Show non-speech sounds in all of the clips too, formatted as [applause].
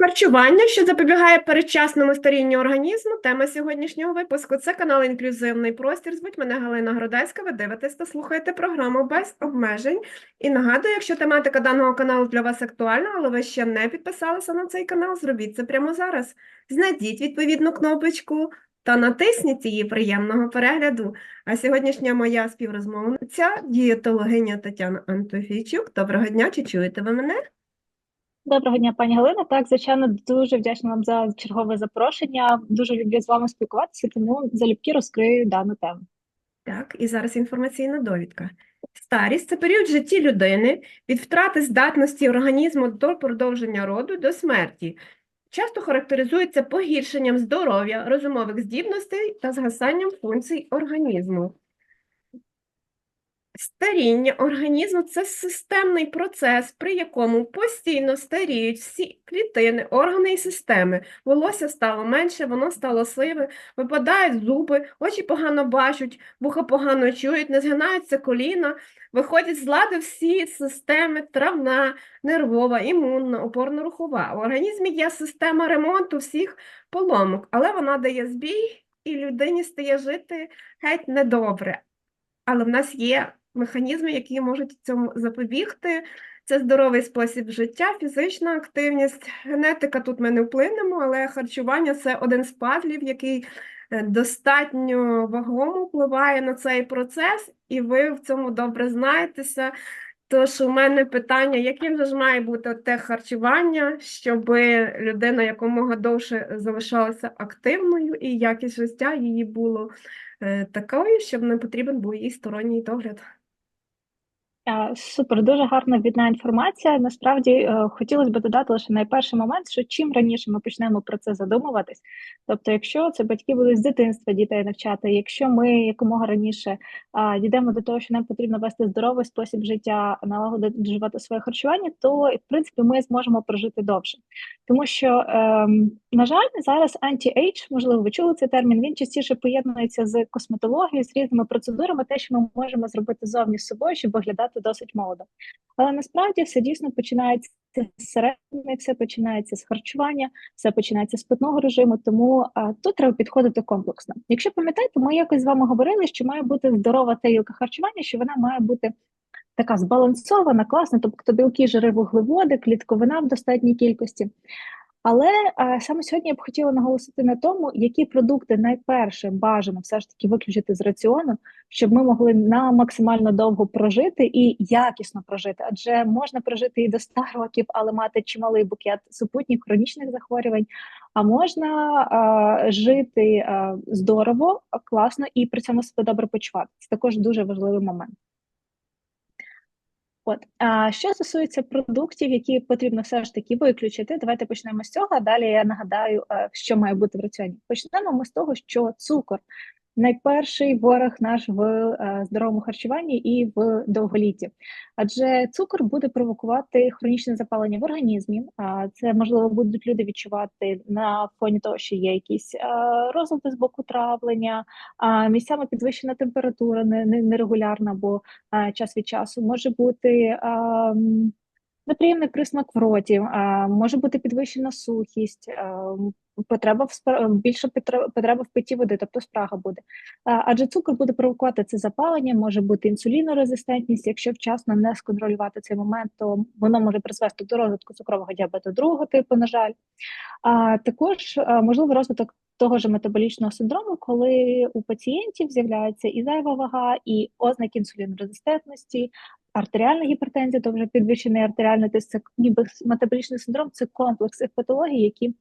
Харчування, що запобігає передчасному старінню організму. Тема сьогоднішнього випуску це канал Інклюзивний простір. Звуть мене Галина Гродецька. Ви дивитесь та слухаєте програму без обмежень. І нагадую, якщо тематика даного каналу для вас актуальна, але ви ще не підписалися на цей канал, зробіть це прямо зараз. Знайдіть відповідну кнопочку та натисніть її приємного перегляду. А сьогоднішня моя співрозмовниця дієтологиня Тетяна Антофійчук. Доброго дня, чи чуєте ви мене? Доброго дня, пані Галина. Так, звичайно, дуже вдячна вам за чергове запрошення. Дуже люблю з вами спілкуватися, тому залюбки розкрию дану тему. Так, і зараз інформаційна довідка. Старість це період в житті людини від втрати здатності організму до продовження роду до смерті. Часто характеризується погіршенням здоров'я, розумових здібностей та згасанням функцій організму. Старіння організму це системний процес, при якому постійно старіють всі клітини, органи і системи. Волосся стало менше, воно стало сиве, випадають зуби, очі погано бачать, вуха погано чують, не згинаються коліна, виходять з ладу всі системи травна, нервова, імунна, опорно-рухова. У організмі є система ремонту всіх поломок, але вона дає збій, і людині стає жити геть недобре. Але в нас є механізми, які можуть цьому запобігти. Це здоровий спосіб життя, фізична активність. Генетика тут ми не вплинемо, але харчування це один з пазлів, який е, достатньо вагомо впливає на цей процес, і ви в цьому добре знаєтеся. Тож у мене питання, яким же ж має бути те харчування, щоб людина якомога довше залишалася активною і якість життя її було е, такою, щоб не потрібен був їй сторонній догляд. Супер, дуже гарна відна інформація. Насправді е, хотілося б додати лише найперший момент, що чим раніше ми почнемо про це задумуватись, тобто, якщо це батьки будуть з дитинства дітей навчати, якщо ми якомога раніше а, дійдемо до того, що нам потрібно вести здоровий спосіб життя, налагоджувати своє харчування, то в принципі ми зможемо прожити довше. Тому що, ем, на жаль, зараз анті-ейдж, можливо, ви чули цей термін, він частіше поєднується з косметологією, з різними процедурами, те, що ми можемо зробити зовні з собою, щоб виглядати досить молодо. Але насправді все дійсно починається зсередини, все починається з харчування, все починається з питного режиму, тому а, тут треба підходити комплексно. Якщо пам'ятаєте, ми якось з вами говорили, що має бути здорова тарілка харчування, що вона має бути така збалансована, класна, тобто білки, жири, вуглеводи, клітковина в достатній кількості. Але а, саме сьогодні я б хотіла наголосити на тому, які продукти найперше бажано все ж таки виключити з раціону, щоб ми могли на максимально довго прожити і якісно прожити. Адже можна прожити і до 100 років, але мати чималий букет супутніх хронічних захворювань. А можна а, жити а, здорово, класно і при цьому себе добре почувати. Це також дуже важливий момент. От а що стосується продуктів, які потрібно все ж таки виключити, давайте почнемо з цього. Далі я нагадаю, е, що має бути в раціоні. Почнемо ми з того, що цукор найперший ворог наш в е, здоровому харчуванні і в довголітті, адже цукор буде провокувати хронічне запалення в організмі. Це можливо будуть люди відчувати на фоні того, що є якісь е, розлади з боку травлення, місцями підвищена температура, нерегулярна, бо е, час від часу може бути. Неприємний присмак в роті, може бути підвищена сухість, потреба в спра... більше потреба в питті води, тобто спрага буде. Адже цукор буде провокувати це запалення, може бути інсулінорезистентність. Якщо вчасно не сконтролювати цей момент, то воно може призвести до розвитку цукрового діабету другого типу, на жаль. А також можливо розвиток того ж метаболічного синдрому, коли у пацієнтів з'являється і зайва вага, і ознаки інсулінорезистентності, артеріальна гіпертензія, то вже підвищений артеріальний тиск, це ніби метаболічний синдром, це комплекс патологій, які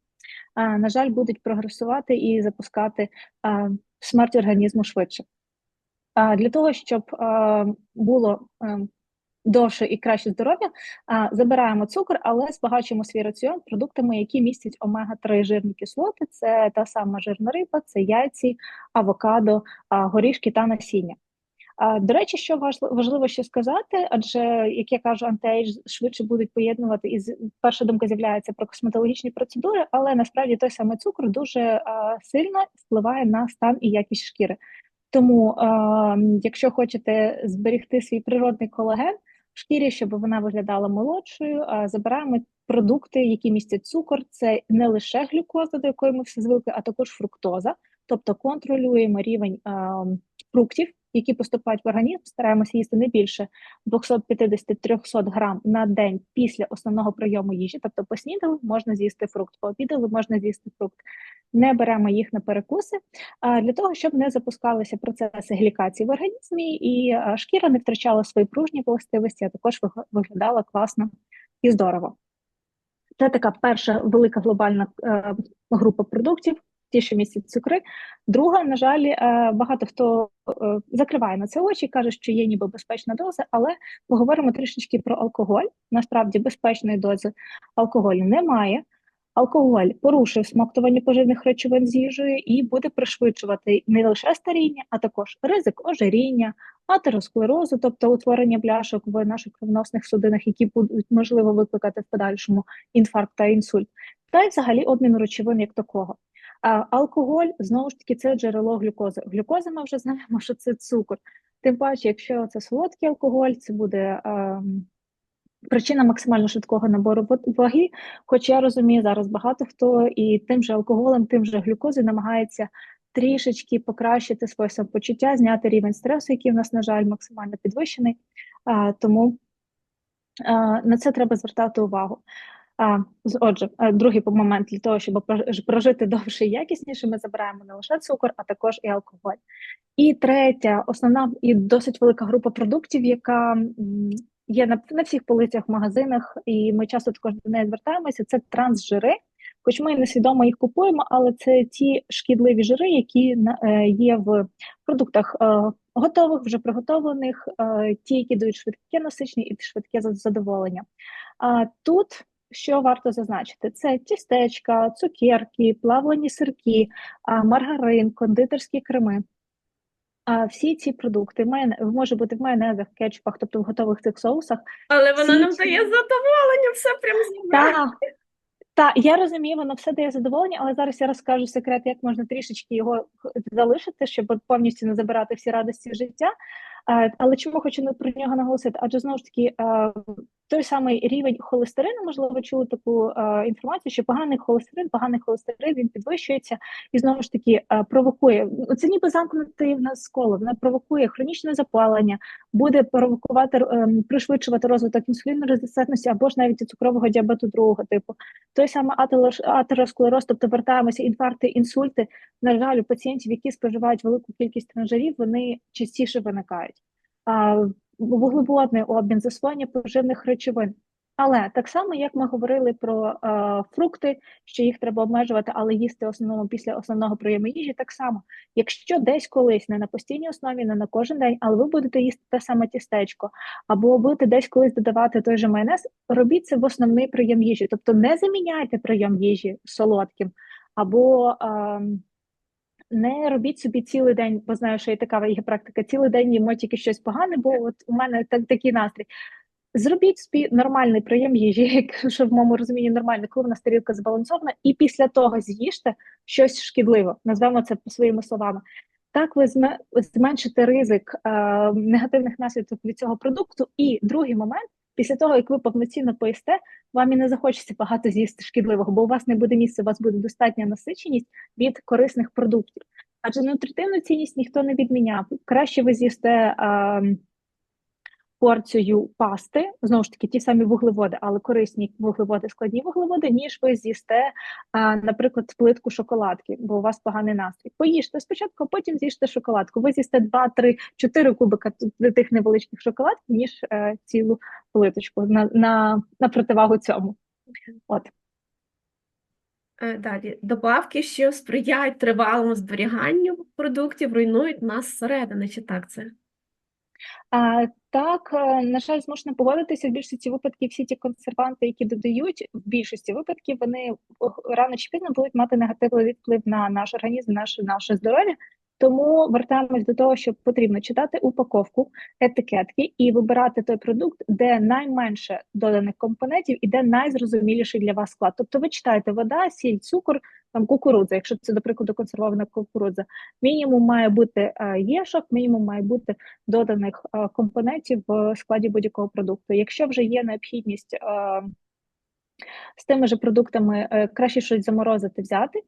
на жаль, будуть прогресувати і запускати смерть організму швидше. Для того, щоб було довше і краще здоров'я, забираємо цукор, але збагачуємо свій раціон продуктами, які містять омега-3 жирні кислоти. Це та сама жирна риба, це яйці, авокадо, горішки та насіння. До речі, що важливо ще сказати, адже як я кажу, антиейдж швидше будуть поєднувати і перша думка з'являється про косметологічні процедури, але насправді той самий цукор дуже сильно впливає на стан і якість шкіри. Тому, якщо хочете зберегти свій природний колаген в шкірі, щоб вона виглядала молодшою, забираємо продукти, які містять цукор, це не лише глюкоза, до якої ми всі звикли, а також фруктоза. Тобто контролюємо рівень фруктів, які поступають в організм, стараємося їсти не більше 250-300 грам на день після основного прийому їжі. Тобто поснідали, можна з'їсти фрукт, пообідали, можна з'їсти фрукт. Не беремо їх на перекуси для того, щоб не запускалися процеси глікації в організмі, і шкіра не втрачала свої пружні властивості, а також виглядала класно і здорово. Це така перша велика глобальна е, група продуктів, ті, що містять цукри. Друга, на жаль, е, багато хто е, закриває на це очі, і каже, що є ніби безпечна доза, але поговоримо трішечки про алкоголь. Насправді безпечної дози алкоголю немає. Алкоголь порушує смоктування поживних речовин з їжею і буде пришвидшувати не лише старіння, а також ризик ожиріння, атеросклерозу, тобто утворення бляшок в наших кровоносних судинах, які будуть можливо викликати в подальшому інфаркт та інсульт, та й взагалі обмін речовин як такого. Алкоголь знову ж таки це джерело глюкози. Глюкоза ми вже знаємо, що це цукор. Тим паче, якщо це солодкий алкоголь, це буде ем, причина максимально швидкого набору ваг- ваги. Хоч я розумію, зараз багато хто і тим же алкоголем, тим же глюкозою намагається трішечки покращити своє самопочуття, зняти рівень стресу, який в нас, на жаль, максимально підвищений. А, тому а, на це треба звертати увагу. Отже, е, другий момент для того, щоб прож- прожити довше і якісніше, ми забираємо не лише цукор, а також і алкоголь. І третя, основна і досить велика група продуктів, яка є на, на всіх полицях магазинах, і ми часто також до неї звертаємося. Це трансжири. Хоч ми несвідомо їх купуємо, але це ті шкідливі жири, які е, є в продуктах е, готових, вже приготовлених, ті, які дають швидке насичення і швидке задоволення. А тут що варто зазначити? Це тістечка, цукерки, плавлені сирки, маргарин, кондитерські креми. А всі ці продукти майоне- може бути в майонезах, кетчупах, тобто в готових цих соусах. Але воно Всі нам ці- дає задоволення, все прям забирає. Та, та я розумію, воно все дає задоволення, але зараз я розкажу секрет, як можна трішечки його залишити, щоб повністю не забирати всі радості життя. Е, Але чому хочу про нього наголосити? Адже знову ж таки, е, той самий рівень холестерину, можливо, чули таку е, інформацію, що поганий холестерин, поганий холестерин він підвищується і знову ж таки провокує. ну, Це ніби замкнутий в нас коло, вона провокує хронічне запалення, буде провокувати пришвидшувати розвиток інсулінорезистентності або ж навіть цукрового діабету другого типу. Той самий атерос- атеросклероз, тобто вертаємося, інфаркти, інсульти. На жаль, у пацієнтів, які споживають велику кількість транжирів, вони частіше виникають. Вуглеводний обмін, засвоєння поживних речовин. Але так само, як ми говорили про е, фрукти, що їх треба обмежувати, але їсти в основному після основного прийому їжі, так само, якщо десь колись не на постійній основі, не на кожен день, але ви будете їсти те саме тістечко, або будете десь колись додавати той же майонез, робіть це в основний прийом їжі. Тобто не заміняйте прийом їжі солодким, або ем, не робіть собі цілий день, бо знаю, що є така є практика, цілий день їмо тільки щось погане, бо от у мене так, такий настрій. Зробіть собі нормальний прийом їжі, [laughs] якщо в моєму розумінні нормально, коли вона тарілка збалансована, і після того з'їжте щось шкідливе, назвемо це своїми словами. Так ви зме- зменшите ризик е, негативних наслідків від цього продукту. І другий момент, після того, як ви повноцінно поїсте, вам і не захочеться багато з'їсти шкідливого, бо у вас не буде місця, у вас буде достатня насиченість від корисних продуктів. Адже нутритивну цінність ніхто не відміняв. Краще ви з'їсте е, порцію пасти, знову ж таки, ті самі вуглеводи, але корисні вуглеводи, складні вуглеводи, ніж ви з'їсте, наприклад, плитку шоколадки, бо у вас поганий настрій. Поїжте спочатку, а потім з'їжте шоколадку. Ви з'їсте 2, 3, 4 кубика тих невеличких шоколадків, ніж е, цілу плиточку на, на, на противагу цьому. От. Е, Далі, добавки, що сприяють тривалому зберіганню продуктів, руйнують нас зсередини, чи так це? Так, е, на жаль, змушена погодитися в більшості випадків всі ті консерванти, які додають, в більшості випадків вони рано чи пізно будуть мати негативний відплив на наш організм, наше, наше здоров'я. Тому вертаємось до того, що потрібно читати упаковку, етикетки і вибирати той продукт, де найменше доданих компонентів і де найзрозуміліший для вас склад. Тобто ви читаєте вода, сіль, цукор, там кукурудза, якщо це, до прикладу, консервована кукурудза. Мінімум має бути е, єшок, мінімум має бути доданих е, компонентів в складі будь-якого продукту. Якщо вже є необхідність е, З тими же продуктами краще щось заморозити, взяти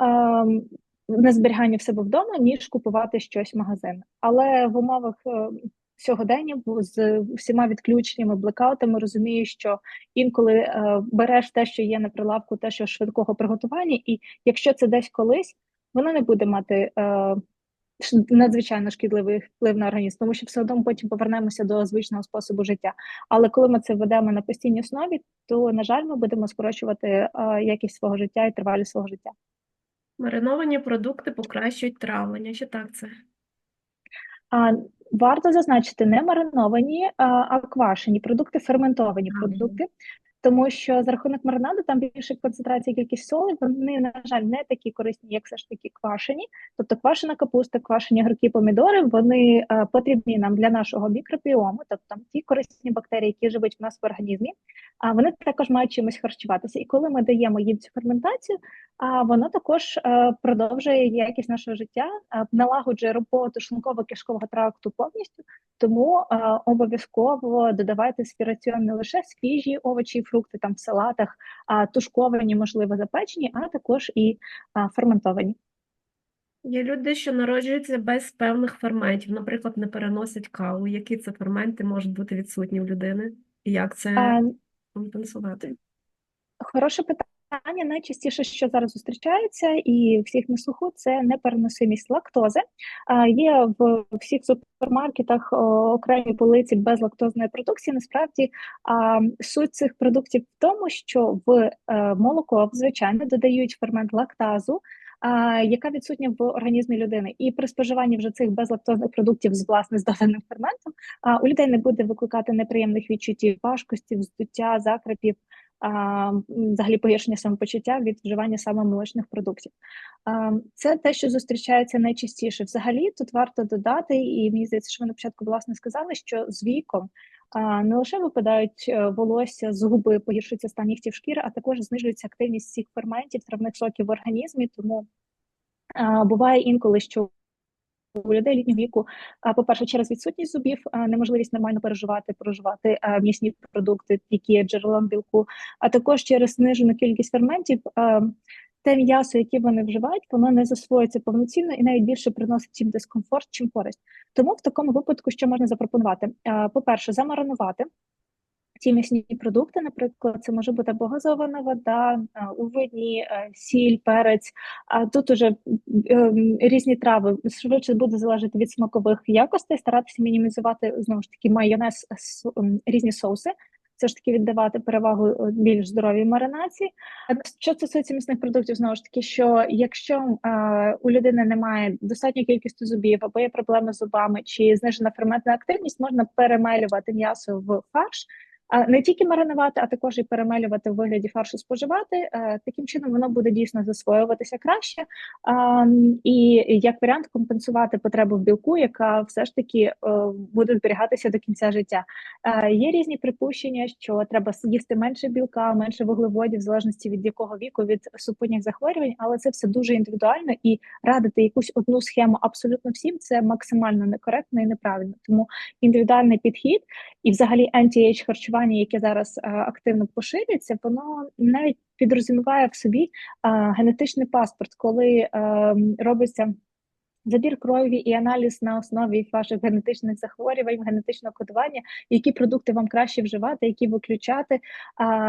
ем, на зберігання в себе вдома, ніж купувати щось в магазин. Але в умовах е, сьогодення з всіма відключеннями, блекаутами розумію, що інколи е, береш те, що є на прилавку, те, що швидкого приготування, і якщо це десь колись, воно не буде мати е, надзвичайно шкідливий вплив на організм, тому що все одно потім повернемося до звичного способу життя. Але коли ми це ведемо на постійній основі, то на жаль, ми будемо скорочувати якість свого життя і тривалість свого життя. Мариновані продукти покращують травлення. Чи так це? А, варто зазначити не мариновані, а, а квашені продукти, ферментовані Ага. продукти, тому що за рахунок маринаду там більше концентрація кількість солі, вони, на жаль, не такі корисні, як все ж таки квашені. Тобто квашена капуста, квашені огірки, помідори, вони е, потрібні нам для нашого мікробіому, тобто там ті корисні бактерії, які живуть в нас в організмі, а вони також мають чимось харчуватися. І коли ми даємо їм цю ферментацію, а воно також е, продовжує якість нашого життя, е, налагоджує роботу шлунково-кишкового тракту повністю. Тому е, обов'язково додавайте в свій раціон не лише свіжі овочі і фрукти там в салатах, а тушковані, можливо, запечені, а також і ферментовані. Є люди, що народжуються без певних ферментів, наприклад, не переносять каву. Які це ферменти можуть бути відсутні в людини? І як це А, компенсувати? Хороше питання. Найчастіше, що зараз зустрічається, і всіх на слуху, це непереносимість лактози. Є в всіх супермаркетах окремі полиці безлактозної продукції. Насправді суть цих продуктів в тому, що в е, молоко звичайно додають фермент лактазу. Яка відсутня в організмі людини, і при споживанні вже цих безлактозних продуктів з власне з ферментом, а, у людей не буде викликати неприємних відчуттів, важкості, вздуття, закрепів, взагалі погіршення самопочуття від вживання саме молочних продуктів. Це те, що зустрічається найчастіше. Взагалі, тут варто додати, і мені здається, що ви на початку власне сказали, що з віком не лише випадають е, волосся, зуби, погіршується стан нігтів шкіри, а також знижується активність всіх ферментів, травних соків в організмі. Тому буває інколи, що у людей літнього віку, а, по-перше, через відсутність зубів, неможливість нормально переживати, проживати м'ясні продукти, які є джерелом білку, а також через знижену кількість ферментів. Те м'ясо, яке вони вживають, воно не засвоюється повноцінно і навіть більше приносить їм дискомфорт, чим користь. Тому в такому випадку що можна запропонувати? По-перше, замаринувати ті м'ясні продукти, наприклад, це може бути або газована вода, у сіль, перець. А тут уже ем, різні трави швидше буде залежати від смакових якостей, старатися мінімізувати знову ж таки майонез, різні соуси. Все ж таки віддавати перевагу е, більш здоровій маринації. Що стосується місних продуктів, знову ж таки, що якщо е, у людини немає достатньої кількості зубів або є проблеми з зубами, чи знижена ферментна активність, можна перемелювати м'ясо в фарш. Не тільки маринувати, а також і перемелювати в вигляді фаршу споживати. Е, Таким чином воно буде дійсно засвоюватися краще. І як варіант компенсувати потребу в білку, яка все ж таки е, буде зберігатися до кінця життя. Е, Є різні припущення, що треба їсти менше білка, менше вуглеводів, в залежності від якого віку, від супутніх захворювань, але це все дуже індивідуально і радити якусь одну схему абсолютно всім це максимально некоректно і неправильно. Тому індивідуальний підхід і взагалі anti-age харчування, яке зараз е, активно поширюється, воно навіть підрозуміває в собі е, генетичний паспорт, коли е, робиться забір крові і аналіз на основі ваших генетичних захворювань, генетичного кодування, які продукти вам краще вживати, які виключати,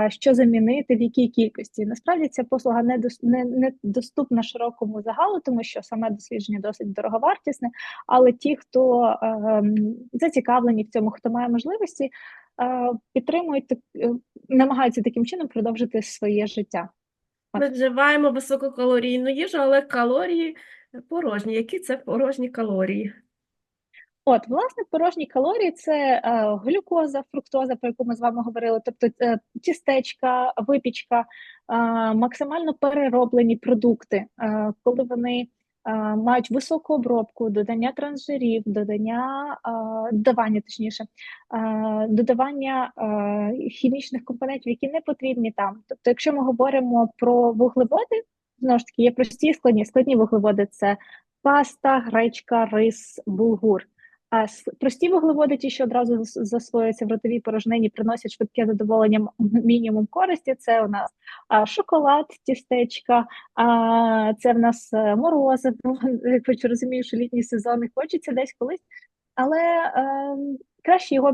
що замінити, в якій кількості. Насправді ця послуга не, дос, не, не доступна широкому загалу, тому що саме дослідження досить дороговартісне, але ті, хто е, зацікавлені в цьому, хто має можливості, підтримують, е, намагаються таким чином продовжити своє життя. Ми вживаємо висококалорійну їжу, але калорії порожні. Які це порожні калорії? От, власне, порожні калорії це е, глюкоза, фруктоза, про яку ми з вами говорили, тобто е, тістечка, випічка, е, максимально перероблені продукти, е, коли вони мають високу обробку, додання транжирів, додання, додавання, точніше, додавання хімічних компонентів, які не потрібні там. Тобто, якщо ми говоримо про вуглеводи, знову ж таки, є прості складні. Складні вуглеводи це паста, гречка, рис, булгур. Прості вуглеводи, ті, що одразу засвоюються в ротовій порожнині, приносять швидке задоволення, мінімум користі. Це у нас шоколад, тістечка, це в нас е, морозиво. [laughs] Хоч розумію, що літній сезон і хочеться десь колись, але ем, краще його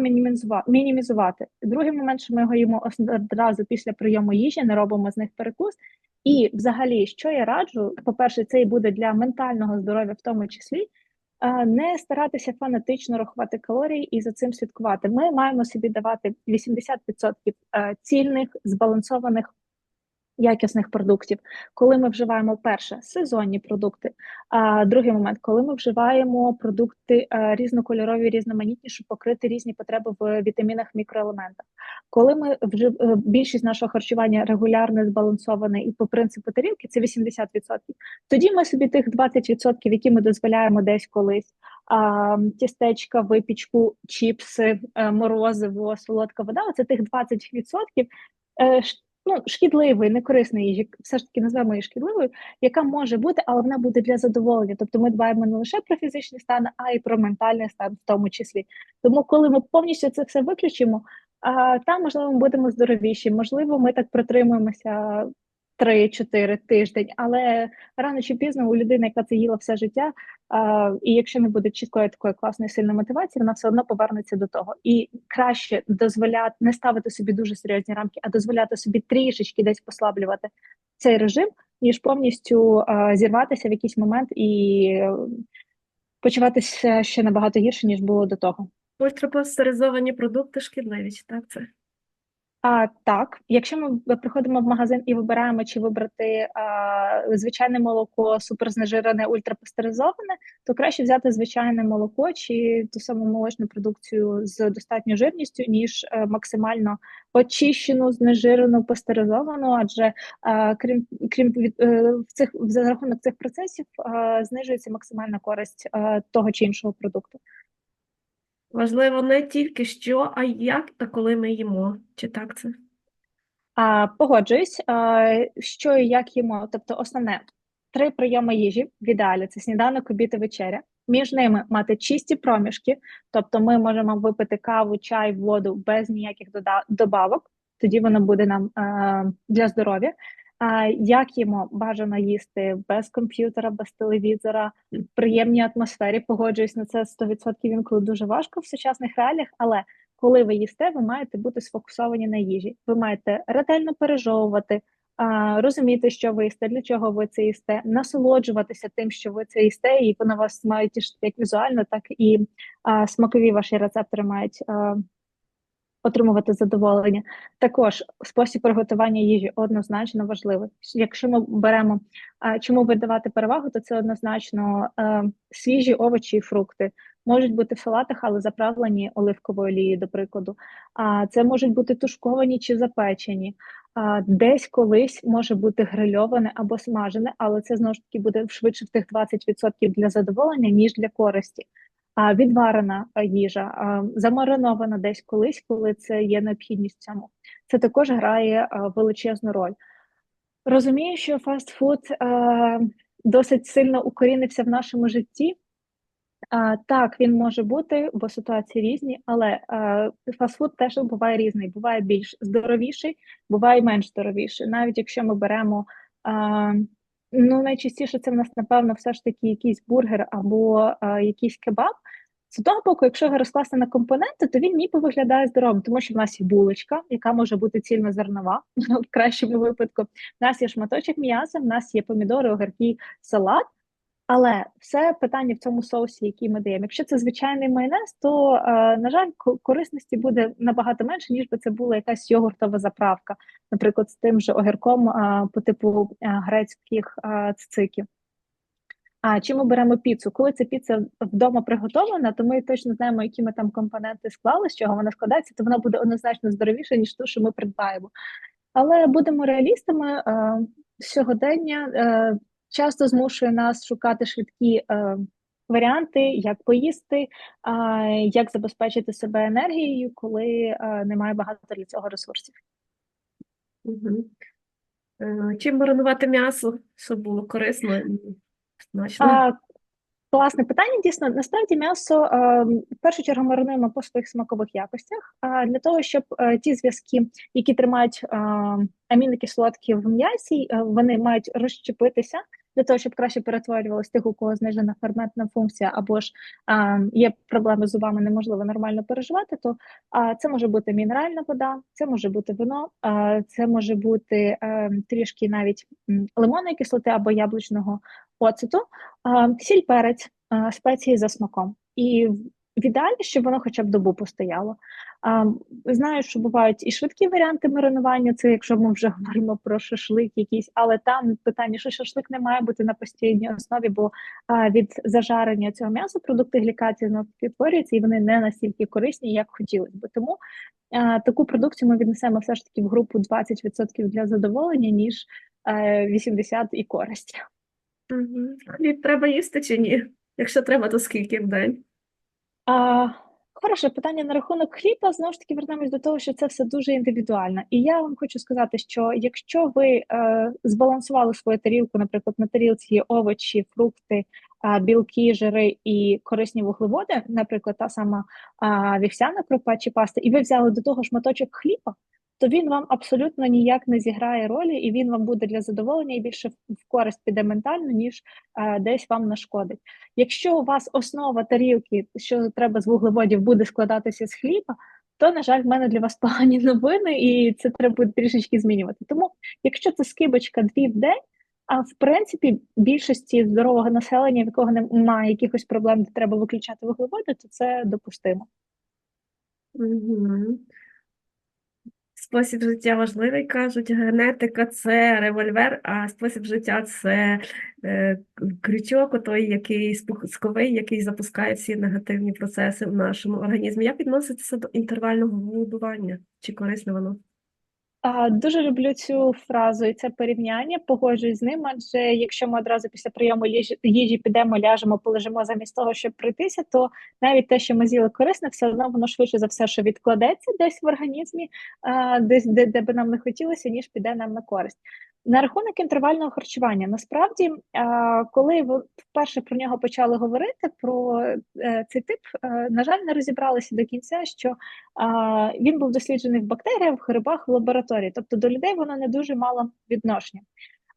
мінімізувати. Другий момент, що ми його їмо одразу після прийому їжі, не робимо з них перекус. І взагалі, що я раджу, по-перше, це і буде для ментального здоров'я, в тому числі, не старатися фанатично рахувати калорії і за цим слідкувати. Ми маємо собі давати 80% е, цільних, збалансованих. Якісних продуктів, коли ми вживаємо перше сезонні продукти. А другий момент, коли ми вживаємо продукти е, різнокольорові, різноманітні, щоб покрити різні потреби в вітамінах, мікроелементах. Коли ми вжив е, більшість нашого харчування регулярне, збалансоване і по принципу тарілки, це 80%. Тоді ми собі тих 20%, які ми дозволяємо десь колись, тістечка, випічку, чіпси, е, морозиво, солодка вода. Оце тих 20% е, ш- ну, шкідливої, некорисної їжі, все ж таки назвемо її шкідливою, яка може бути, але вона буде для задоволення. Тобто ми дбаємо не лише про фізичний стан, а й про ментальний стан в тому числі. Тому, коли ми повністю це все виключимо, а, там, можливо, ми будемо здоровіші, можливо, ми так протримуємося 3-4 тиждень, але рано чи пізно у людини, яка це їла все життя, і якщо не буде чіткої такої класної сильної мотивації, вона все одно повернеться до того. І краще дозволяти не ставити собі дуже серйозні рамки, а дозволяти собі трішечки десь послаблювати цей режим, ніж повністю зірватися в якийсь момент і почуватися ще набагато гірше, ніж було до того. Ультрапастеризовані продукти шкідливі, так це? А так, якщо ми приходимо в магазин і вибираємо, чи вибрати а, звичайне молоко, суперзнежирене, ультрапастеризоване, то краще взяти звичайне молоко чи ту саму молочну продукцію з достатньою жирністю, ніж е, максимально очищену, знежирену, пастеризовану, адже а, крім крім від е, в цих за рахунок цих процесів а, знижується максимальна користь а, того чи іншого продукту. Важливо не тільки що, а як та коли ми їмо. Чи так це? А, погоджуюсь, а, що і як їмо. Тобто, основне три прийоми їжі в ідеалі це сніданок, обід і вечеря. Між ними мати чисті проміжки, тобто ми можемо випити каву, чай, воду без ніяких добавок, тоді воно буде нам е, для здоров'я. А як їмо бажано їсти без комп'ютера, без телевізора, в приємній атмосфері. Погоджуюсь на це 100% інколи дуже важко в сучасних реаліях, але коли ви їсте, ви маєте бути сфокусовані на їжі. Ви маєте ретельно пережовувати, а, розуміти, що ви їсте, для чого ви це їсте, насолоджуватися тим, що ви це їсте, і воно вас тішити як візуально, так і а, смакові ваші рецептори мають а, отримувати задоволення. Також спосіб приготування їжі однозначно важливий. Якщо ми беремо чому видавати перевагу, то це однозначно е, свіжі овочі і фрукти. Можуть бути в салатах, але заправлені оливковою олією, до прикладу. А це можуть бути тушковані чи запечені. А, десь колись може бути грильоване або смажене, але це знову ж таки буде швидше в тих 20% для задоволення, ніж для користі. Відварена їжа, замаринована десь колись, коли це є необхідність цьому. Це також грає величезну роль. Розумію, що фастфуд досить сильно укорінився в нашому житті. Так, він може бути, бо ситуації різні, але фастфуд теж буває різний. Буває більш здоровіший, буває менш здоровіший. Навіть якщо ми беремо, ну найчастіше це в нас, напевно, все ж таки якийсь бургер або а, якийсь кебаб. З того боку, якщо його розкласти на компоненти, то він ніби виглядає здоровим, тому що в нас є булочка, яка може бути цільнозернова [laughs] в кращому випадку. В нас є шматочок м'яса, в нас є помідори, огірки, салат. Але все питання в цьому соусі, який ми даємо. Якщо це звичайний майонез, то, е, на жаль, ко- корисності буде набагато менше, ніж би це була якась йогуртова заправка, наприклад, з тим же огірком е, по типу е, грецьких е, цициків. А чи ми беремо піцу? Коли ця піца вдома приготовлена, то ми точно знаємо, які ми там компоненти склали, з чого вона складається, то вона буде однозначно здоровіша, ніж ту, що ми придбаємо. Але будемо реалістами, сьогодення часто змушує нас шукати швидкі е, варіанти, як поїсти, е, як забезпечити себе енергією, коли е, немає багато для цього ресурсів. Угу. Чим маринувати м'ясо, щоб було корисно і смачно? А, Класне питання. Дійсно, насправді м'ясо е, в першу чергу маринуємо по своїх смакових якостях, а для того, щоб е, ті зв'язки, які тримають амінокислотки в м'ясі, вони мають розщепитися для того, щоб краще перетворювалися тих, у кого знижена ферментна функція, або ж а, є проблеми з зубами, неможливо нормально переживати, то а, це може бути мінеральна вода, це може бути вино, а, це може бути а, трішки навіть лимонної кислоти або яблучного оцету, а, сіль, перець, а, спеції за смаком. І в ідеалі, щоб воно хоча б добу постояло. А, знаю, що бувають і швидкі варіанти маринування, це якщо ми вже [laughs] говоримо про шашлик якийсь, але там питання, що шашлик не має бути на постійній основі, бо а, від зажарення цього м'яса продукти глікації відтворюються, і вони не настільки корисні, як хотілося б. Тому а, таку продукцію ми віднесемо все ж таки в групу 20% для задоволення, ніж е, 80% і користь. Хліб треба їсти чи ні? Якщо треба, то скільки в день? А, хороше питання на рахунок хліба. Знову ж таки, вернемось до того, що це все дуже індивідуально. І я вам хочу сказати, що якщо ви е, збалансували свою тарілку, наприклад, на тарілці є овочі, фрукти, е, білки, жири і корисні вуглеводи, наприклад, та сама е, вівсяна крупа чи паста, і ви взяли до того шматочок хліба, то він вам абсолютно ніяк не зіграє ролі, і він вам буде для задоволення і більше в користь піде ментально, ніж е, десь вам нашкодить. Якщо у вас основа тарілки, що треба з вуглеводів, буде складатися з хліба, то, на жаль, в мене для вас [laughs] погані новини, і це треба буде трішечки змінювати. Тому, якщо це скибочка дві в день, а в принципі більшості здорового населення, в якого немає якихось проблем, де треба виключати вуглеводи, то це допустимо. Мгм. Спосіб життя важливий, кажуть, генетика це револьвер, а спосіб життя це е, крючок, той, який спусковий, який запускає всі негативні процеси в нашому організмі. Як відноситися до інтервального голодування? Чи корисне воно? А, Дуже люблю цю фразу і це порівняння. Погоджуюсь з ним. Адже якщо ми одразу після прийому їжі, їжі підемо, ляжемо, полежимо замість того, щоб прийтися, то навіть те, що ми з'їли корисне, все одно воно швидше за все, що відкладеться десь в організмі, а, десь де, де би нам не хотілося, ніж піде нам на користь. На рахунок інтервального харчування, насправді, коли вперше про нього почали говорити, про е, цей тип, е, на жаль, не розібралися до кінця, що він був досліджений в бактеріях, в грибах, в лабораторії, тобто до людей воно не дуже мало відношення.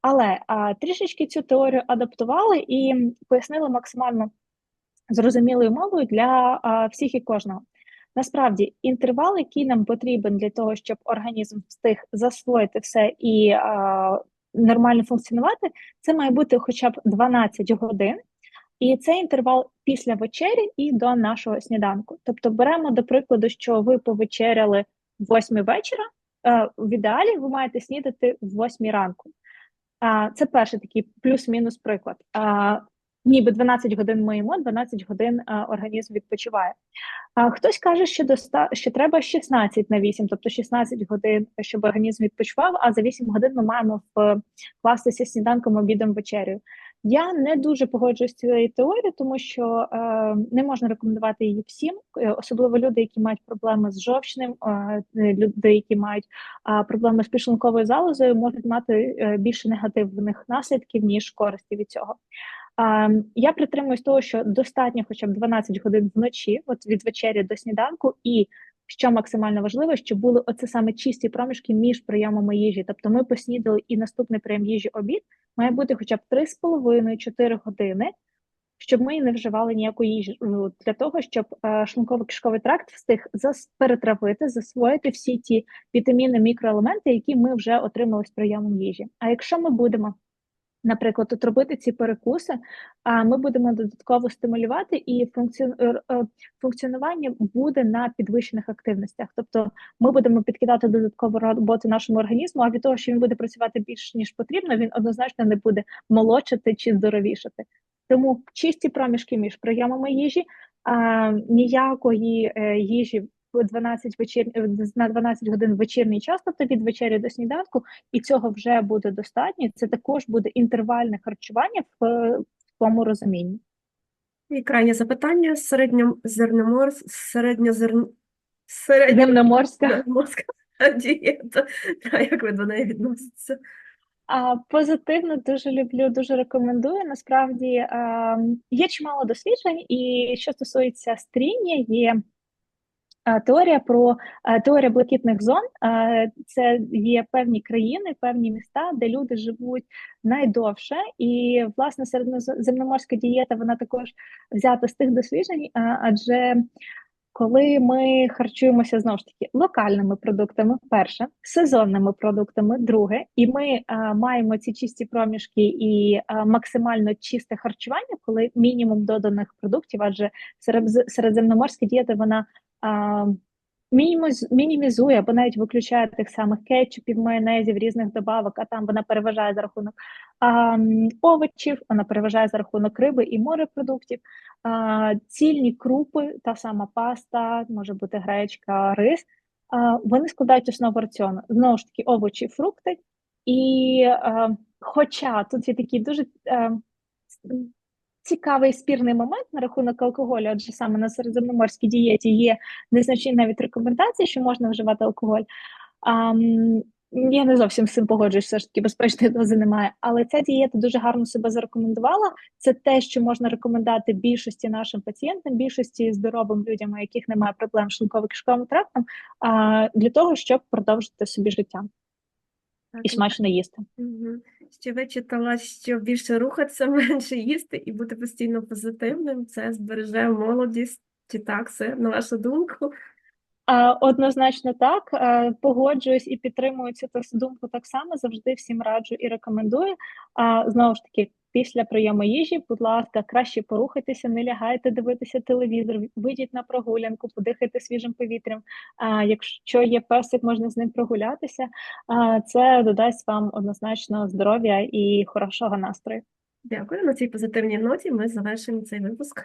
Але трішечки цю теорію адаптували і пояснили максимально зрозумілою мовою для всіх і кожного. Насправді, інтервал, який нам потрібен для того, щоб організм встиг засвоїти все і а, нормально функціонувати, це має бути хоча б 12 годин. І це інтервал після вечері і до нашого сніданку. Тобто беремо до прикладу, що ви повечеряли в 8 вечора. е, В ідеалі ви маєте снідати в 8 ранку. Це перший такий плюс-мінус приклад. Ніби 12 годин ми їмо, 12 годин а, організм відпочиває. А хтось каже, що доста... що треба 16 на 8, тобто 16 годин, щоб організм відпочивав, а за 8 годин ми маємо вкластися сніданком, обідом, вечерею. Я не дуже погоджуюсь з цією теорією, тому що е, не можна рекомендувати її всім, е, особливо люди, які мають проблеми з жовчним, е, люди, які мають е, проблеми з підшлунковою залозою, можуть мати е, більше негативних наслідків ніж користі від цього. Е, я притримуюсь того, що достатньо хоча б 12 годин вночі, от від вечері до сніданку, і що максимально важливо, щоб були оце саме чисті проміжки між прийомами їжі. Тобто ми поснідали і наступний прийом їжі обід має бути хоча б 3,5-4 години, щоб ми не вживали ніяку їжу ну, для того, щоб е, шлунково-кишковий тракт встиг перетравити, засвоїти всі ті вітаміни, мікроелементи, які ми вже отримали з прийомом їжі. А якщо ми будемо Наприклад, от робити ці перекуси, а ми будемо додатково стимулювати, і функціонування буде на підвищених активностях. Тобто ми будемо підкидати додаткову роботу нашому організму, а від того, що він буде працювати більш ніж потрібно, він однозначно не буде молодшати чи здоровішати. Тому чисті проміжки між прийомами їжі, а, ніякої е, їжі 12 вечір на 12 годин вечірній час, тобто від вечері до сніданку, і цього вже буде достатньо. Це також буде інтервальне харчування в, в тому розумінні. І крайнє запитання: середньозерноморська середньозерн... середньо... Земноморська. Дієта. Та, Як ви до неї відноситеся? А, позитивно дуже люблю, дуже рекомендую. Насправді е, є чимало досліджень, і що стосується стріння, є е, теорія про теорія блакитних зон. Це є певні країни, певні міста, де люди живуть найдовше. І власне середземноморська дієта вона також взята з тих досліджень, адже коли ми харчуємося знову ж таки локальними продуктами, перше, сезонними продуктами, друге, і ми а, маємо ці чисті проміжки і а, максимально чисте харчування, коли мінімум доданих продуктів, адже серед, середземноморська дієта вона мінімізує або навіть виключає тих самих кетчупів, майонезів, різних добавок, а там вона переважає за рахунок а, овочів, вона переважає за рахунок риби і морепродуктів, а, цільні крупи, та сама паста, може бути гречка, рис. А, вони складають основу раціону. Знову ж таки, овочі, фрукти. І а, хоча тут є такі дуже а, цікавий спірний момент на рахунок алкоголю, адже саме на середземноморській дієті є незначні навіть рекомендації, що можна вживати алкоголь. А, я не зовсім з цим погоджуюсь, все ж таки безпечної дози немає. Але ця дієта дуже гарно себе зарекомендувала. Це те, що можна рекомендувати більшості нашим пацієнтам, більшості здоровим людям, у яких немає проблем з шлунково-кишковим трактом, для того, щоб продовжити собі життя і Так, смачно їсти. Мгм. Ще вичитала, що більше рухатися, [laughs] менше їсти і бути постійно позитивним. Це збереже молодість. Чи так це, на вашу думку? Однозначно так. Погоджуюсь і підтримую цю думку так само. Завжди всім раджу і рекомендую. Знову ж таки, після прийому їжі, будь ласка, краще порухайтеся, не лягайте дивитися телевізор, вийдіть на прогулянку, подихайте свіжим повітрям. А якщо є песик, можна з ним прогулятися. А це додасть вам однозначно здоров'я і хорошого настрою. Дякую. На цій позитивній ноті ми завершимо цей випуск.